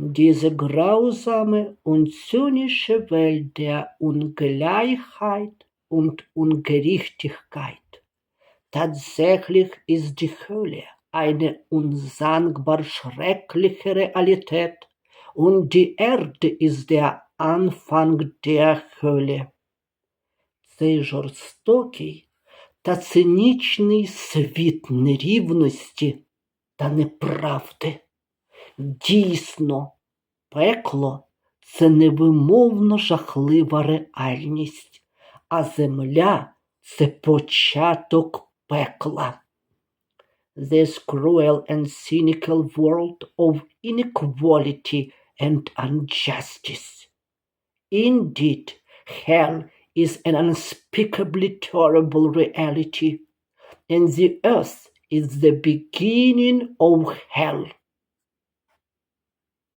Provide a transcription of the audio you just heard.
Diese grausame und zynische Welt der Ungleichheit und Ungerechtigkeit. Tatsächlich ist die Hölle eine unsagbar schreckliche Realität und die Erde ist der Анфанг der Hölle. Цей жорстокий та цинічний світ нерівності та неправди. Дійсно, пекло це невимовно жахлива реальність, а земля це початок пекла. This cruel and cynical world of inequality and injustice. Indeed, hell is an unspeakably terrible reality, and the earth is the beginning of hell.